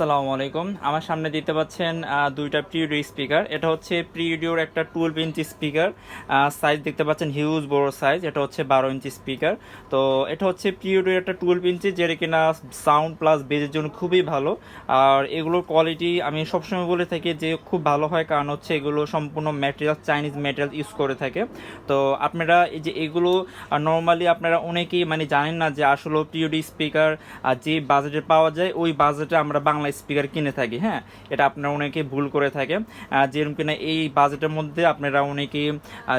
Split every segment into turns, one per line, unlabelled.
আসসালামু আলাইকুম। আমার সামনে দিতে পাচ্ছেন দুইটা প্রিডিও স্পিকার এটা হচ্ছে প্রিডিওর একটা টুয়েলভ ইঞ্চি স্পিকার সাইজ দেখতে পাচ্ছেন হিউজ বড় সাইজ এটা হচ্ছে বারো ইঞ্চি স্পিকার তো এটা হচ্ছে প্রিডিওর একটা টুয়েলভ ইঞ্চি যেটা কিনা সাউন্ড প্লাস বেজের জন্য খুবই ভালো। আর এগুলোর কোয়ালিটি আমি সবসময় বলে থাকি যে খুব ভালো হয়, কারণ হচ্ছে এগুলো সম্পূর্ণ ম্যাটেরিয়াল চাইনিজ ম্যাটেরিয়াল ইউজ করে থাকে। তো আপনারা এই যে এগুলো নর্মালি আপনারা অনেকেই মানে জানেন না যে আসলে পিওডি স্পিকার যে বাজেটে পাওয়া যায়, ওই বাজেটে আমরা বাংলা স্পিকার কিনে থাকি হ্যাঁ? এটা আপনারা অনেকে ভুল করে থাকে। যেরকম কিনা এই বাজেটের মধ্যে আপনারা অনেকে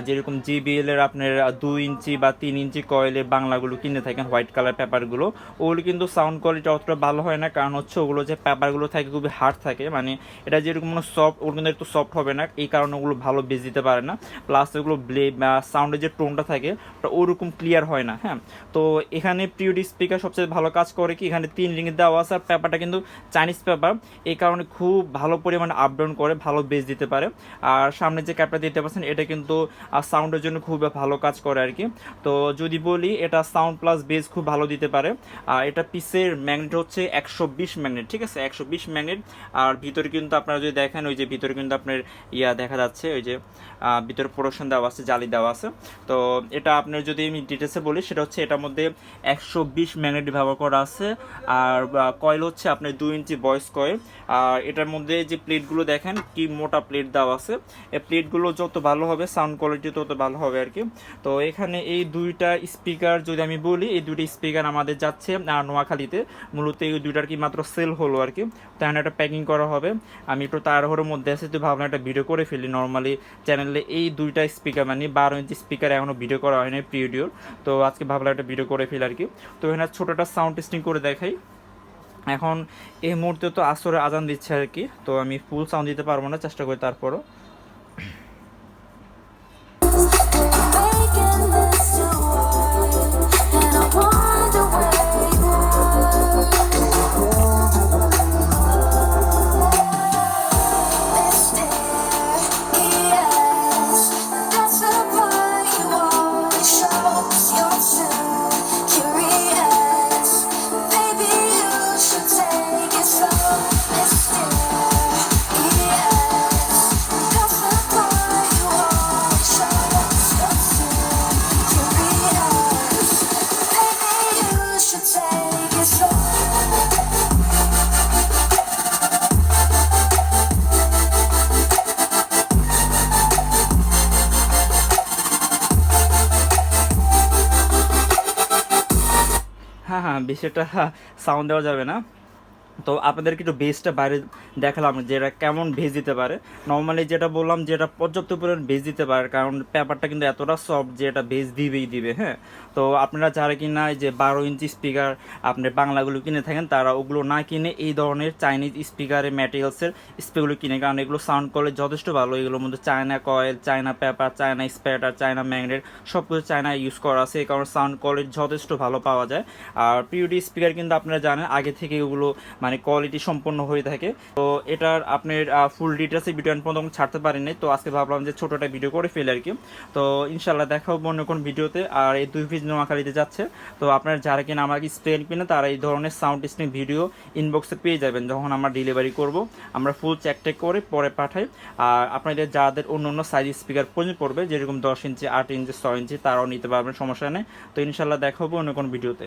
যেরকম জিবিএল এর আপনার দুই ইঞ্চি বা তিন ইঞ্চি কয়েলের বাংলাগুলো কিনে থাকেন হোয়াইট কালার পেপারগুলো ওগুলো কিন্তু সাউন্ড কোয়ালিটি অতটা ভালো হয় না, কারণ হচ্ছে ওগুলো যে পেপারগুলো থাকে খুবই হার্ড থাকে। মানে এটা যেরকম সফট ওগুলো কিন্তু একটু সফট হবে না, এই কারণে ওগুলো ভালো বেজ দিতে পারে না। প্লাস ওগুলো ব্লে সাউন্ডের যে টোনটা থাকে, ওটা ওরকম ক্লিয়ার হয় না হ্যাঁ? তো এখানে প্রিউডি স্পিকার সবচেয়ে ভালো কাজ করে কি? এখানে তিন রিং দেওয়া আছে, আর পেপারটা কিন্তু চাইনিজ পেপার। এই কারণে খুব ভালো পরিমাণে আপ ডাউন করে, ভালো বেস দিতে পারে। আর সামনে যে ক্যাপটা দিতে পারছেন, এটা কিন্তু সাউন্ডের জন্য খুব ভালো কাজ করে আর কি। তো যদি বলি, এটা সাউন্ড প্লাস বেস খুব ভালো দিতে পারে। আর এটা পিসের ম্যাগনেট হচ্ছে একশো বিশ ম্যাগনেট ঠিক আছে? একশো বিশ ম্যাগনেট আর ভিতরে কিন্তু আপনারা যদি দেখেন, ওই যে ভিতরে কিন্তু আপনার ইয়া দেখা যাচ্ছে, ওই যে ভিতরে প্রোডাকশন দেওয়া আছে, জালি দেওয়া আছে। তো এটা আপনার যদি আমি ডিটেলসে বলি, সেটা হচ্ছে এটার মধ্যে একশো বিশ ম্যাগনেট ব্যবহার করা আছে। আর কয়েল হচ্ছে আপনার দুই ইঞ্চি বয়স কয়েল আর এটার মধ্যে যে প্লেটগুলো দেখেন, কি মোটা প্লেট দেওয়া আছে। এই প্লেটগুলো যত ভালো হবে সাউন্ড কোয়ালিটি তত ভালো হবে আর কি। তো এখানে এই দুইটা স্পিকার যদি আমি বলি, এই দুইটা স্পিকার আমাদের যাচ্ছে নোয়াখালীতে। মূলত এই দুইটার কি মাত্র সেল হলো আর কি। তাহলে একটা প্যাকিং করা হবে। আমি একটু তাড়াহুড়োর মধ্যে আছি তো ভাবলাম একটা ভিডিও করে ফেলি। নর্মালি চ্যানেলে এই দুইটা স্পিকার মানে বারো ইঞ্চি স্পিকার এখনও ভিডিও করা হয়নি প্রিডিওর তো আজকে ভাবলাম একটা ভিডিও করে ফেলি আর কি। তো এখানে ছোটোটা সাউন্ড টেস্টিং করে দেখাই। এখন এই মুহূর্তে তো আসরে আজান দিচ্ছে আর কি, তো আমি ফুল সাউন্ড দিতে পারব না, চেষ্টা করি তারপরও। বেশি একটা সাউন্ড দেওয়া যাবে না। তো আপনাদেরকে একটু বেসটা বাইরে দেখালাম যে এটা কেমন ভেজ দিতে পারে। নর্মালি যেটা বললাম যে এটা পর্যাপ্ত পরিমাণ ভেজ দিতে পারে, কারণ পেপারটা কিন্তু এতটা সফট যে এটা ভেজ দিবেই দিবে হ্যাঁ? তো আপনারা যারা কিনা যে বারো ইঞ্চি স্পিকার আপনি বাংলাগুলো কিনে থাকেন, তারা ওগুলো না কিনে এই ধরনের চাইনিজ স্পিকারের ম্যাটেরিয়ালসের স্পিকগুলো কিনে, কারণ এগুলো সাউন্ড কোয়ালিটি যথেষ্ট ভালো। এগুলোর মধ্যে China coil China paper China spatter China magnet সব কিছু চায়না ইউজ করা আছে, এই কারণে সাউন্ড কোয়ালিটি যথেষ্ট ভালো পাওয়া যায়। আর পিউডি স্পিকার কিন্তু আপনারা জানেন, আগে থেকে এগুলো মানে কোয়ালিটি সম্পন্ন হয়ে থাকে। তো এটার আপনার ফুল ডিটেলসে ভিডিও আমি পর্যন্ত ছাড়তে পারিনি। তো আজকে ভাবলাম যে ছোটোটা ভিডিও করে ফেলে আর কি। তো ইনশাল্লাহ দেখা হবে অন্য কোন ভিডিওতে আর এই দুই পিস নোয়াখালীতে যাচ্ছে। তো আপনার যারা কিনা আমাকে স্প্রে কিনে, তারা এই ধরনের সাউন্ড টেস্টিং ভিডিও ইনবক্সে পেয়ে যাবেন যখন আমরা ডেলিভারি করব। আমরা ফুল চেক টেক করে পরে পাঠাই। আর আপনাদের যাদের অন্য অন্য সাইজ স্পিকার প্রয়োজন পড়বে যেরকম দশ ইঞ্চি আট ইঞ্চি ছয় ইঞ্চি তারাও নিতে পারবেন, সমস্যা নেই। তো ইনশাল্লাহ দেখা হবে অন্য কোন ভিডিওতে